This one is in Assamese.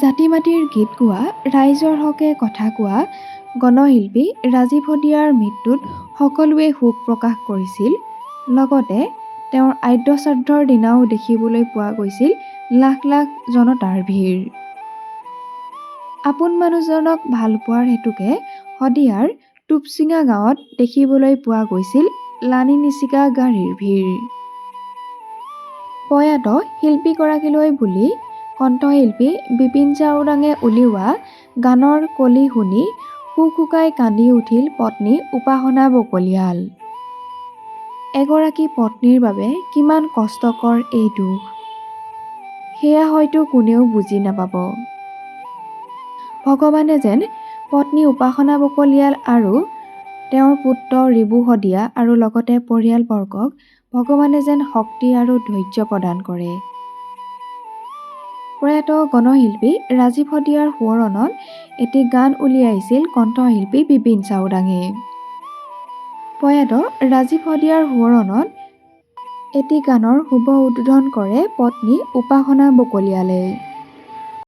জাতি মাটিৰ গীত গোৱা ৰাইজৰ হকে কথা কোৱা গণশিল্পী ৰাজীৱ শদিয়াৰ মৃত্যুত সকলোৱে শোক প্ৰকাশ কৰিছিল। লগতে তেওঁৰ আদ্য শ্ৰাদ্ধৰ দিনাও দেখিবলৈ পোৱা গৈছিল লাখ লাখ জনতাৰ ভিৰ। আপোন মানুহজনক ভালপোৱাৰ হেতুকে শদিয়াৰ টুপচিঙা গাঁৱত দেখিবলৈ পোৱা গৈছিল লানি নিছিকা গাড়ীৰ ভিৰ। প্ৰয়াত শিল্পীগৰাকীলৈ বুলি কণ্ঠশিল্পী বিপিন চাওডাঙে উলিওৱা গানৰ কলি শুনি হুক হুকাই কান্দি উঠিল পত্নী উপাসনা বকলিয়াল। এগৰাকী পত্নীৰ বাবে কিমান কষ্টকৰ এই দুখ। সেয়া হয়তো কোনেও বুজি নাপাব। ভগৱানে যেন পত্নী উপাসনা বকলিয়াল আৰু তেওঁৰ পুত্ৰ ৰিবু শদিয়া আৰু লগতে পৰিয়ালবৰ্গক ভগৱানে যেন শক্তি আৰু ধৈৰ্য প্ৰদান কৰে। প্ৰয়াত গণশিল্পী ৰাজীৱ শদিয়াৰ সোঁৱৰণত এটি গান উলিয়াইছিল কণ্ঠশিল্পী বিপিন চাওডাঙে প্ৰয়াত ৰাজীৱ শদিয়াৰ সোঁৱৰণত এটি গানৰ শুভ উদ্বোধন কৰে পত্নী উপাসনা বকলিয়ালে।